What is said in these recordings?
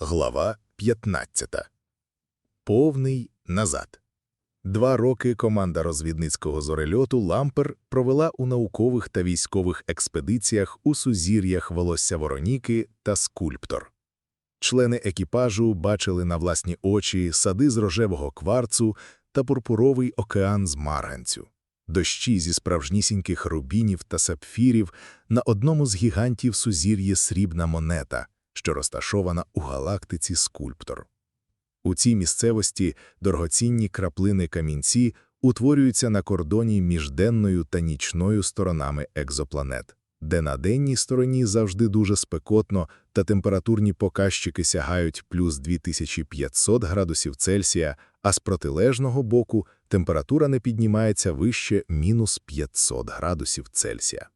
Глава 15. Повний назад. Два роки команда розвідницького зорельоту «Лампер» провела у наукових та військових експедиціях у сузір'ях Волосся Вороніки та Скульптор. Члени екіпажу бачили на власні очі сади з рожевого кварцу та пурпуровий океан з марганцю, дощі зі справжнісіньких рубінів та сапфірів на одному з гігантів сузір'ї срібна монета – що розташована у галактиці Скульптор. У цій місцевості дорогоцінні краплини камінці утворюються на кордоні між денною та нічною сторонами екзопланет, де на денній стороні завжди дуже спекотно та температурні показчики сягають плюс 2500 градусів Цельсія, а з протилежного боку температура не піднімається вище мінус 500 градусів Цельсія.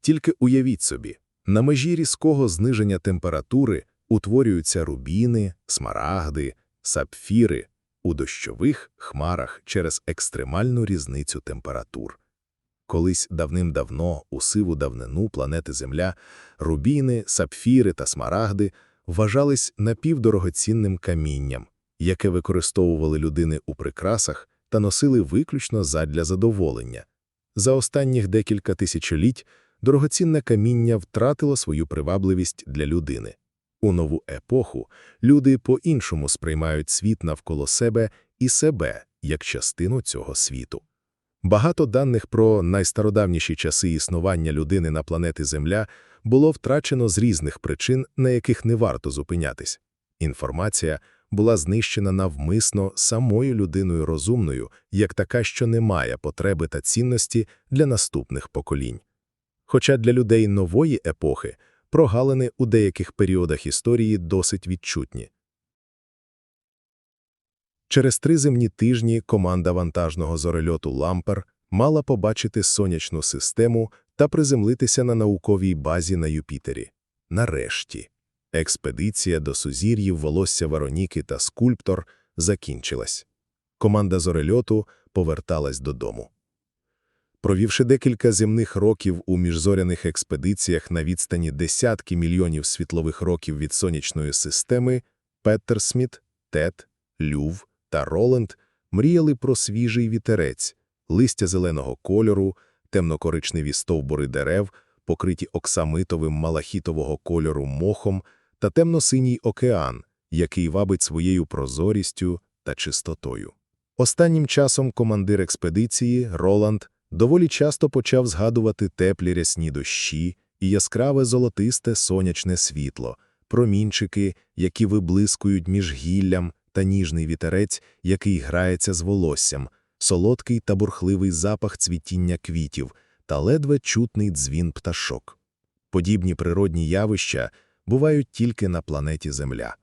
Тільки уявіть собі, на межі різкого зниження температури утворюються рубіни, смарагди, сапфіри у дощових хмарах через екстремальну різницю температур. Колись давним-давно у сиву давнину планети Земля рубіни, сапфіри та смарагди вважались напівдорогоцінним камінням, яке використовували людини у прикрасах та носили виключно задля задоволення. За останніх декілька тисячоліть дорогоцінне каміння втратило свою привабливість для людини. У нову епоху люди по-іншому сприймають світ навколо себе і себе як частину цього світу. Багато даних про найстародавніші часи існування людини на планеті Земля було втрачено з різних причин, на яких не варто зупинятись. Інформація була знищена навмисно самою людиною розумною, як така, що не має потреби та цінності для наступних поколінь. Хоча для людей нової епохи прогалини у деяких періодах історії досить відчутні. Через три земні тижні команда вантажного зорельоту «Лампер» мала побачити сонячну систему та приземлитися на науковій базі на Юпітері. Нарешті, експедиція до сузір'їв волосся Вероніки та скульптор закінчилась. Команда зорельоту поверталась додому. Провівши декілька земних років у міжзоряних експедиціях на відстані десятки мільйонів світлових років від сонячної системи, Петтерсміт, Тед, Люв та Роленд мріяли про свіжий вітерець, листя зеленого кольору, темнокоричневі стовбури дерев, покриті оксамитовим малахітового кольору мохом та темно-синій океан, який вабить своєю прозорістю та чистотою. Останнім часом командир експедиції Роланд доволі часто почав згадувати теплі рясні дощі і яскраве золотисте сонячне світло, промінчики, які виблискують між гіллям та ніжний вітерець, який грається з волоссям, солодкий та бурхливий запах цвітіння квітів та ледве чутний дзвін пташок. Подібні природні явища бувають тільки на планеті Земля.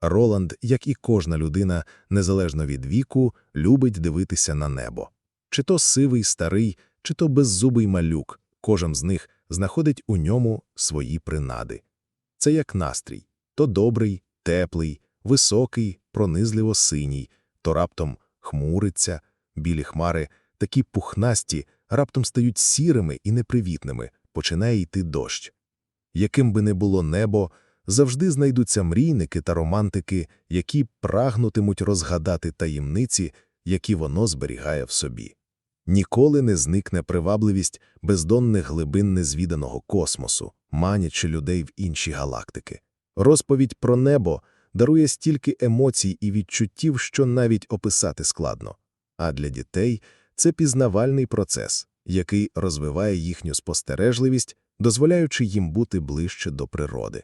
Роланд, як і кожна людина, незалежно від віку, любить дивитися на небо. Чи то сивий старий, чи то беззубий малюк, кожен з них знаходить у ньому свої принади. Це як настрій то добрий, теплий, високий, пронизливо синій, то раптом хмуриться, білі хмари, такі пухнасті, раптом стають сірими і непривітними, починає йти дощ. Яким би не було небо, завжди знайдуться мрійники та романтики, які прагнутимуть розгадати таємниці, які воно зберігає в собі. Ніколи не зникне привабливість бездонних глибин незвіданого космосу, манячи людей в інші галактики. Розповідь про небо дарує стільки емоцій і відчуттів, що навіть описати складно. А для дітей це пізнавальний процес, який розвиває їхню спостережливість, дозволяючи їм бути ближче до природи.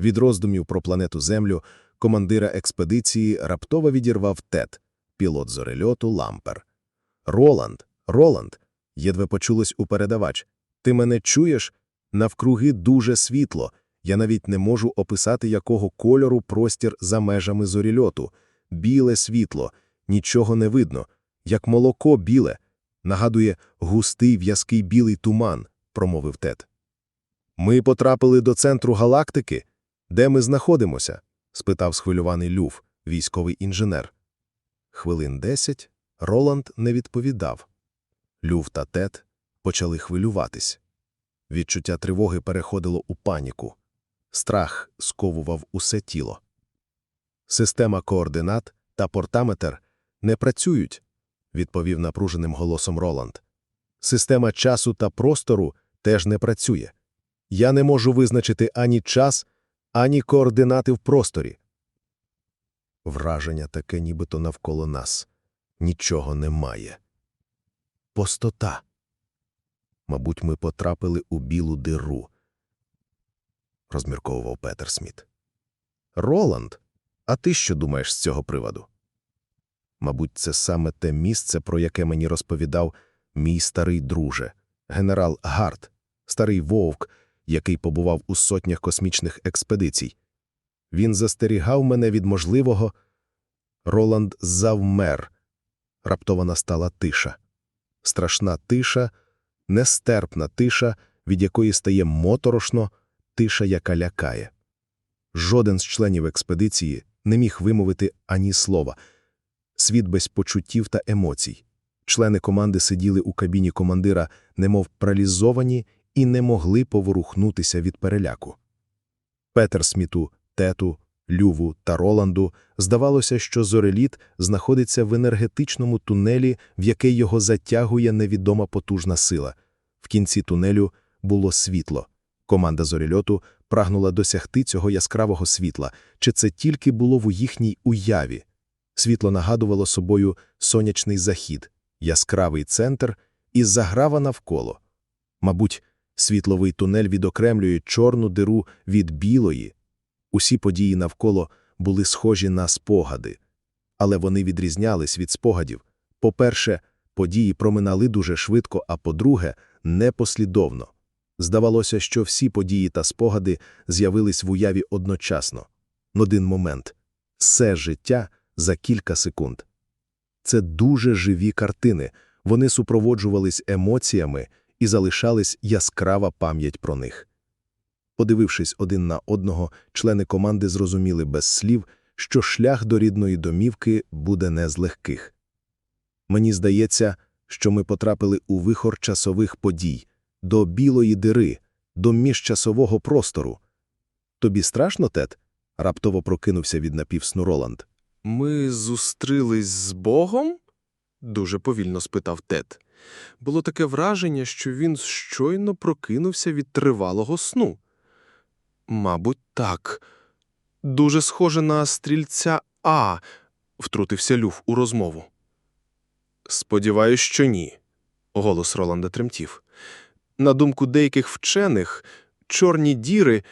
Від роздумів про планету Землю командира експедиції раптово відірвав Тед, пілот зорельоту Лампер. Роланд, Роланд, єдве почулось у передавач. Ти мене чуєш? Навкруги дуже світло. Я навіть не можу описати, якого кольору простір за межами зорільоту. Біле світло, нічого не видно, як молоко біле. Нагадує густий в'язкий білий туман, промовив Тед. Ми потрапили до центру галактики. Де ми знаходимося? спитав схвильований Люв, військовий інженер. Хвилин десять Роланд не відповідав. Люв та Тед почали хвилюватись. Відчуття тривоги переходило у паніку. Страх сковував усе тіло. Система координат та портаметр не працюють, відповів напруженим голосом Роланд. Система часу та простору теж не працює. Я не можу визначити ані час, ані координати в просторі. Враження таке нібито навколо нас. Нічого немає. Постота. Мабуть, ми потрапили у білу диру, розмірковував Петер Сміт. Роланд, а ти що думаєш з цього приводу? Мабуть, це саме те місце, про яке мені розповідав мій старий друже, генерал Гарт, старий вовк, який побував у сотнях космічних експедицій. Він застерігав мене від можливого. Роланд завмер. Раптово настала тиша. Страшна тиша, нестерпна тиша, від якої стає моторошно, тиша, яка лякає. Жоден з членів експедиції не міг вимовити ані слова. Світ без почуттів та емоцій. Члени команди сиділи у кабіні командира, немов паралізовані, і не могли поворухнутися від переляку. Петер Сміту, Тету, Люву та Роланду здавалося, що зореліт знаходиться в енергетичному тунелі, в який його затягує невідома потужна сила. В кінці тунелю було світло. Команда зорельоту прагнула досягти цього яскравого світла, чи це тільки було в їхній уяві. Світло нагадувало собою сонячний захід, яскравий центр і заграва навколо. Мабуть, світловий тунель відокремлює чорну диру від білої. Усі події навколо були схожі на спогади, але вони відрізнялись від спогадів. По-перше, події проминали дуже швидко, а по-друге, непослідовно. Здавалося, що всі події та спогади з'явились в уяві одночасно. Один момент. Все життя за кілька секунд. Це дуже живі картини, вони супроводжувались емоціями і залишались яскрава пам'ять про них. Подивившись один на одного, члени команди зрозуміли без слів, що шлях до рідної домівки буде не з легких. Мені здається, що ми потрапили у вихор часових подій, до білої дири, до міжчасового простору. Тобі страшно, Тед? раптово прокинувся від напівсну Роланд. Ми зустрілись з Богом? дуже повільно спитав Тед. Було таке враження, що він щойно прокинувся від тривалого сну. Мабуть, так. Дуже схоже на стрільця А, втрутився Люф у розмову. Сподіваюсь, що ні. Голос Роланда тремтів. На думку деяких вчених, чорні діри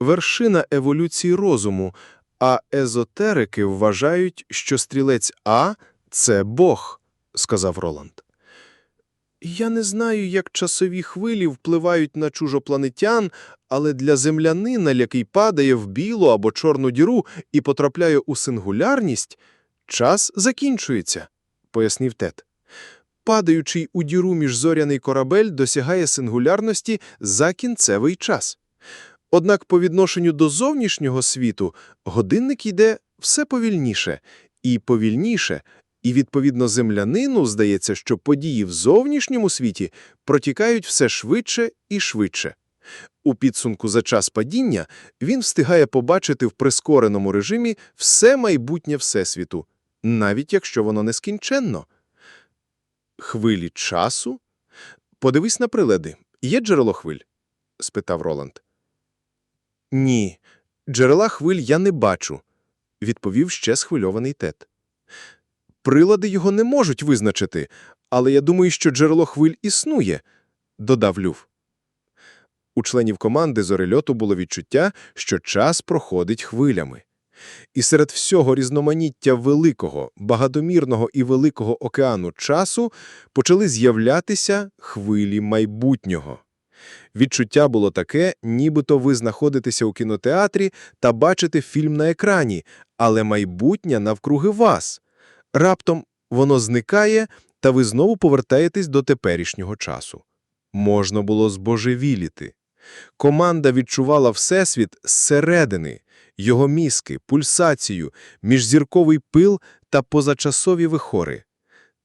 вершина еволюції розуму, а езотерики вважають, що стрілець А це Бог, сказав Роланд. Я не знаю, як часові хвилі впливають на чужопланетян, але для землянина, який падає в білу або чорну діру і потрапляє у сингулярність, час закінчується, пояснив Тед. Падаючий у діру міжзоряний корабель досягає сингулярності за кінцевий час. Однак по відношенню до зовнішнього світу годинник йде все повільніше і повільніше, і, відповідно, землянину здається, що події в зовнішньому світі протікають все швидше і швидше. У підсумку за час падіння він встигає побачити в прискореному режимі все майбутнє Всесвіту, навіть якщо воно нескінченно. Хвилі часу? Подивись на прилади. Є джерело хвиль? спитав Роланд. Ні, джерела хвиль я не бачу, відповів ще схвильований Тед. Прилади його не можуть визначити, але я думаю, що джерело хвиль існує, додав Люв. У членів команди зорельоту було відчуття, що час проходить хвилями. І серед всього різноманіття великого, багатомірного і великого океану часу почали з'являтися хвилі майбутнього. Відчуття було таке, нібито ви знаходитеся у кінотеатрі та бачите фільм на екрані, але майбутнє навкруги вас. Раптом воно зникає, та ви знову повертаєтесь до теперішнього часу. Можна було збожевіліти. Команда відчувала Всесвіт зсередини, його мізки, пульсацію, міжзірковий пил та позачасові вихори.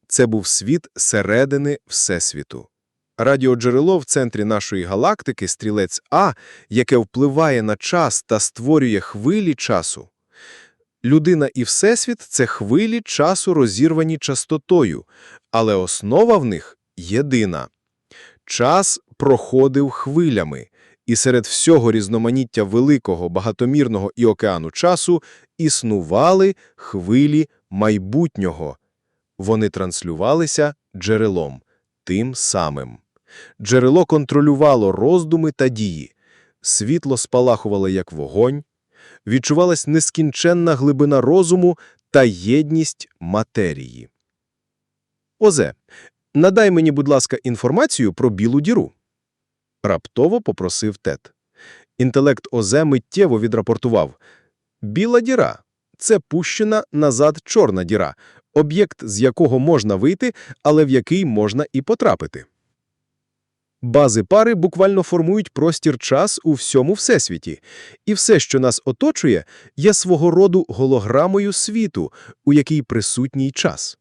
Це був світ середини Всесвіту. Радіоджерело в центрі нашої галактики, стрілець А, яке впливає на час та створює хвилі часу. Людина і Всесвіт – це хвилі часу, розірвані частотою, але основа в них єдина. Час проходив хвилями, і серед всього різноманіття великого, багатомірного і океану часу існували хвилі майбутнього. Вони транслювалися джерелом, тим самим. Джерело контролювало роздуми та дії. Світло спалахувало як вогонь, відчувалась нескінченна глибина розуму та єдність матерії. Озе, надай мені, будь ласка, інформацію про білу діру. Раптово попросив Тед. Інтелект Озе миттєво відрапортував. Біла діра – це пущена назад чорна діра, об'єкт, з якого можна вийти, але в який можна і потрапити. Бази пари буквально формують простір-час у всьому всесвіті, і все, що нас оточує, є свого роду голограмою світу, у якій присутній час.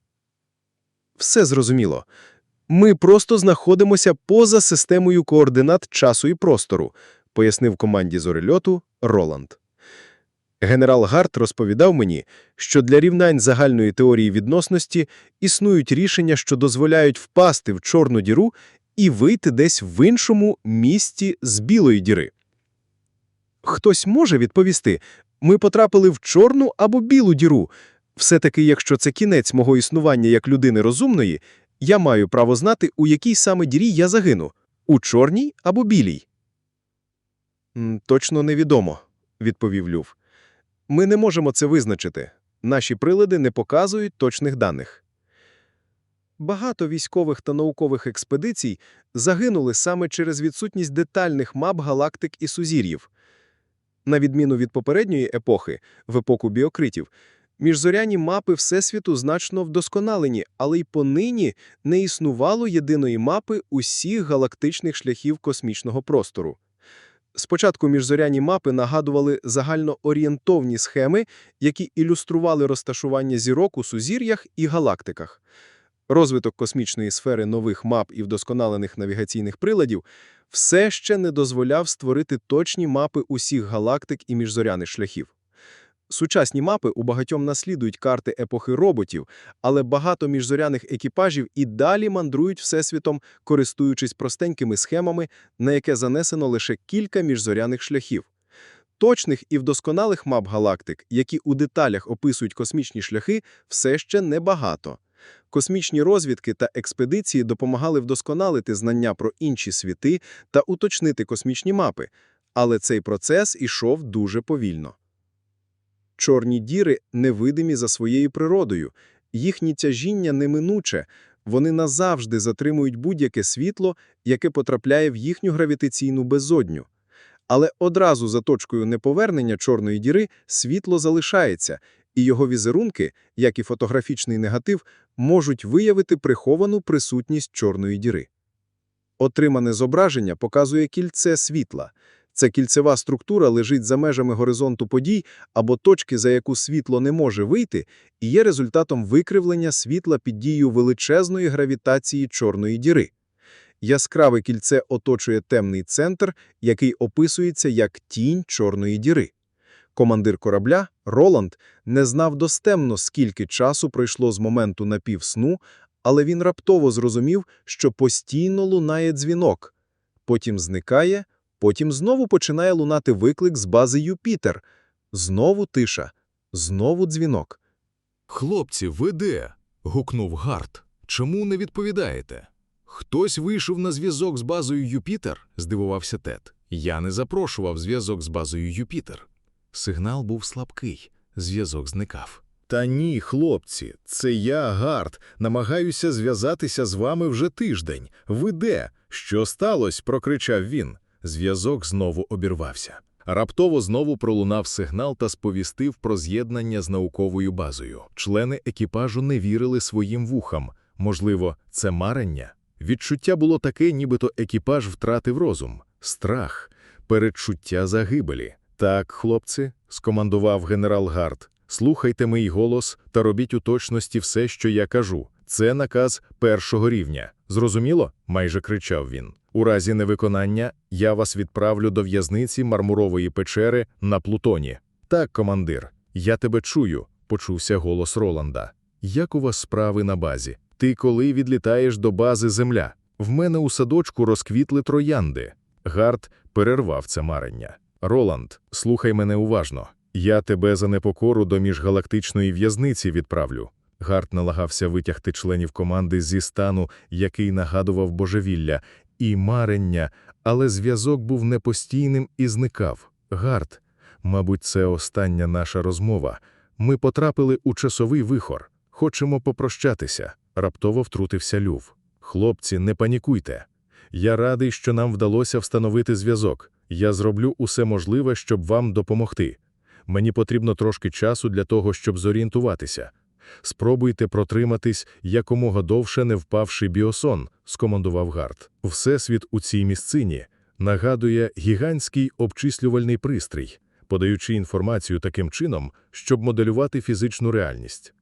Все зрозуміло. Ми просто знаходимося поза системою координат часу і простору, пояснив команді зорельоту Роланд. Генерал Гарт розповідав мені, що для рівнянь загальної теорії відносності існують рішення, що дозволяють впасти в чорну діру і вийти десь в іншому місці з білої діри. Хтось може відповісти, ми потрапили в чорну або білу діру. Все-таки, якщо це кінець мого існування як людини розумної, я маю право знати, у якій саме дірі я загину – у чорній або білій. «Точно невідомо», – відповів Люв. «Ми не можемо це визначити. Наші прилади не показують точних даних». Багато військових та наукових експедицій загинули саме через відсутність детальних мап галактик і сузір'їв. На відміну від попередньої епохи, в епоху біокритів, міжзоряні мапи Всесвіту значно вдосконалені, але й понині не існувало єдиної мапи усіх галактичних шляхів космічного простору. Спочатку міжзоряні мапи нагадували загальноорієнтовні схеми, які ілюстрували розташування зірок у сузір'ях і галактиках. Розвиток космічної сфери нових мап і вдосконалених навігаційних приладів все ще не дозволяв створити точні мапи усіх галактик і міжзоряних шляхів. Сучасні мапи у багатьом наслідують карти епохи роботів, але багато міжзоряних екіпажів і далі мандрують Всесвітом, користуючись простенькими схемами, на яке занесено лише кілька міжзоряних шляхів. Точних і вдосконалих мап галактик, які у деталях описують космічні шляхи, все ще небагато. Космічні розвідки та експедиції допомагали вдосконалити знання про інші світи та уточнити космічні мапи, але цей процес ішов дуже повільно. Чорні діри невидимі за своєю природою, їхнє тяжіння неминуче, вони назавжди затримують будь-яке світло, яке потрапляє в їхню гравітаційну безодню. Але одразу за точкою неповернення чорної діри світло залишається, і його візерунки, як і фотографічний негатив, можуть виявити приховану присутність чорної діри. Отримане зображення показує кільце світла. Ця кільцева структура лежить за межами горизонту подій або точки, за яку світло не може вийти, і є результатом викривлення світла під дією величезної гравітації чорної діри. Яскраве кільце оточує темний центр, який описується як тінь чорної діри. Командир корабля, Роланд, не знав достемно, скільки часу пройшло з моменту напівсну, але він раптово зрозумів, що постійно лунає дзвінок. Потім зникає, потім знову починає лунати виклик з бази Юпітер. Знову тиша, знову дзвінок. Хлопці, ви де? гукнув Гарт. Чому не відповідаєте? Хтось вийшов на зв'язок з базою Юпітер? здивувався Тед. Я не запрошував зв'язок з базою Юпітер. Сигнал був слабкий, зв'язок зникав. Та ні, хлопці, це я, Гарт, намагаюся зв'язатися з вами вже тиждень. Ви де? Що сталося? прокричав він. Зв'язок знову обірвався. Раптово знову пролунав сигнал та сповістив про з'єднання з науковою базою. Члени екіпажу не вірили своїм вухам. Можливо, це марення? Відчуття було таке, нібито екіпаж втратив розум. Страх, передчуття загибелі. Так, хлопці, скомандував генерал Гарт, слухайте мій голос та робіть у точності все, що я кажу. Це наказ першого рівня. Зрозуміло? майже кричав він. У разі невиконання я вас відправлю до в'язниці мармурової печери на Плутоні. Так, командир, я тебе чую, почувся голос Роланда. Як у вас справи на базі? Ти коли відлітаєш до бази Земля? В мене у садочку розквітли троянди. Гард перервав це марення. Роланд, слухай мене уважно. Я тебе за непокору до міжгалактичної в'язниці відправлю. Гарт налагався витягти членів команди зі стану, який нагадував божевілля, і марення, але зв'язок був непостійним і зникав. Гарт, мабуть, це остання наша розмова. Ми потрапили у часовий вихор. Хочемо попрощатися. Раптово втрутився Люв. Хлопці, не панікуйте. Я радий, що нам вдалося встановити зв'язок. Я зроблю усе можливе, щоб вам допомогти. Мені потрібно трошки часу для того, щоб зорієнтуватися. Спробуйте протриматись якомога довше не впавши біосон, скомандував Гарт. Всесвіт у цій місцині нагадує гігантський обчислювальний пристрій, подаючи інформацію таким чином, щоб моделювати фізичну реальність.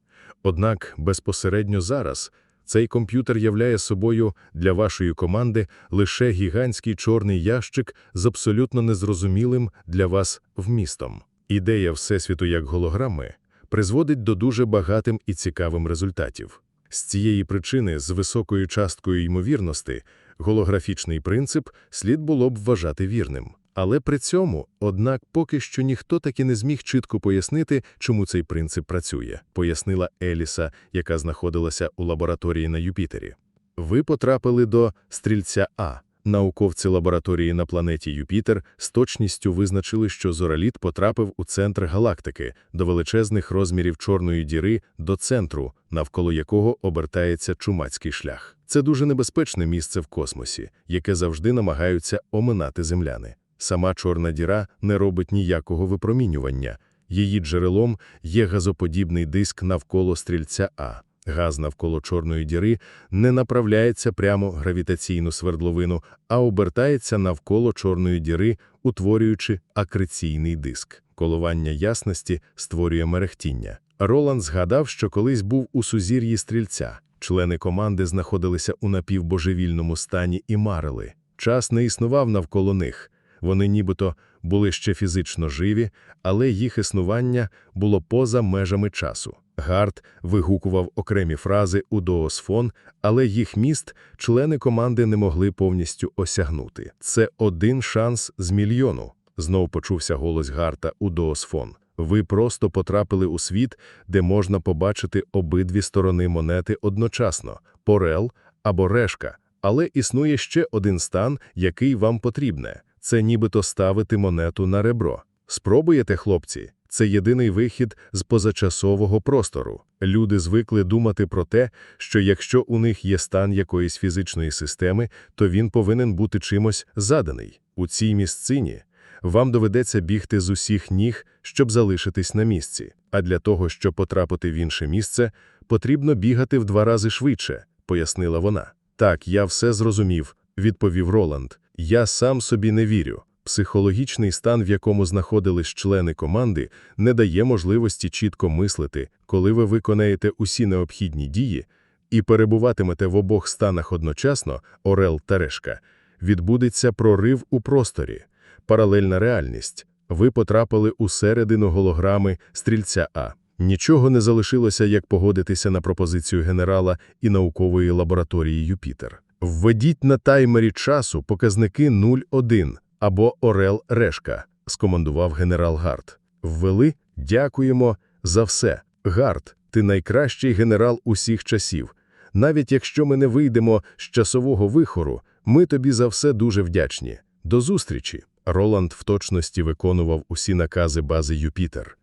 Однак безпосередньо зараз цей комп'ютер являє собою для вашої команди лише гігантський чорний ящик з абсолютно незрозумілим для вас вмістом. Ідея Всесвіту як голограми призводить до дуже багатим і цікавим результатів. З цієї причини, з високою часткою ймовірності, голографічний принцип слід було б вважати вірним. Але при цьому, однак, поки що ніхто таки не зміг чітко пояснити, чому цей принцип працює, пояснила Еліса, яка знаходилася у лабораторії на Юпітері. Ви потрапили до стрільця А. Науковці лабораторії на планеті Юпітер з точністю визначили, що зораліт потрапив у центр галактики, до величезних розмірів чорної діри, до центру, навколо якого обертається чумацький шлях. Це дуже небезпечне місце в космосі, яке завжди намагаються оминати земляни. Сама чорна діра не робить ніякого випромінювання. Її джерелом є газоподібний диск навколо стрільця А. Газ навколо чорної діри не направляється прямо гравітаційну свердловину, а обертається навколо чорної діри, утворюючи акреційний диск. Коливання ясності створює мерехтіння. Роланд згадав, що колись був у сузір'ї стрільця. Члени команди знаходилися у напівбожевільному стані і марили. Час не існував навколо них. Вони нібито були ще фізично живі, але їх існування було поза межами часу. Гарт вигукував окремі фрази у доосфон, але їх міст члени команди не могли повністю осягнути. Це один шанс з мільйону. Знов почувся голос Гарта у доосфон. Ви просто потрапили у світ, де можна побачити обидві сторони монети одночасно – порел або решка. Але існує ще один стан, який вам потрібне. Це нібито ставити монету на ребро. Спробуєте, хлопці? Це єдиний вихід з позачасового простору. Люди звикли думати про те, що якщо у них є стан якоїсь фізичної системи, то він повинен бути чимось заданий. У цій місцині вам доведеться бігти з усіх ніг, щоб залишитись на місці. А для того, щоб потрапити в інше місце, потрібно бігати в два рази швидше, пояснила вона. Так, я все зрозумів, відповів Роланд. Я сам собі не вірю. Психологічний стан, в якому знаходились члени команди, не дає можливості чітко мислити, коли ви виконаєте усі необхідні дії і перебуватимете в обох станах одночасно, Орел та Решка, відбудеться прорив у просторі, паралельна реальність. Ви потрапили у середину голограми стрільця А. Нічого не залишилося, як погодитися на пропозицію генерала і наукової лабораторії Юпітер. Введіть на таймері часу показники 0,1 або Орел Решка, скомандував генерал Гарт. Ввели «Дякуємо за все. Гарт, ти найкращий генерал усіх часів. Навіть якщо ми не вийдемо з часового вихору, ми тобі за все дуже вдячні. До зустрічі. Роланд в точності виконував усі накази бази Юпітер.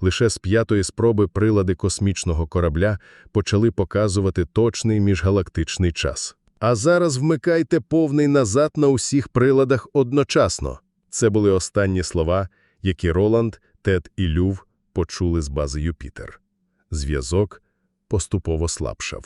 Лише з п'ятої спроби прилади космічного корабля почали показувати точний міжгалактичний час. А зараз вмикайте повний назад на усіх приладах одночасно. Це були останні слова, які Роланд, Тед і Люв почули з бази Юпітер. Зв'язок поступово слабшав.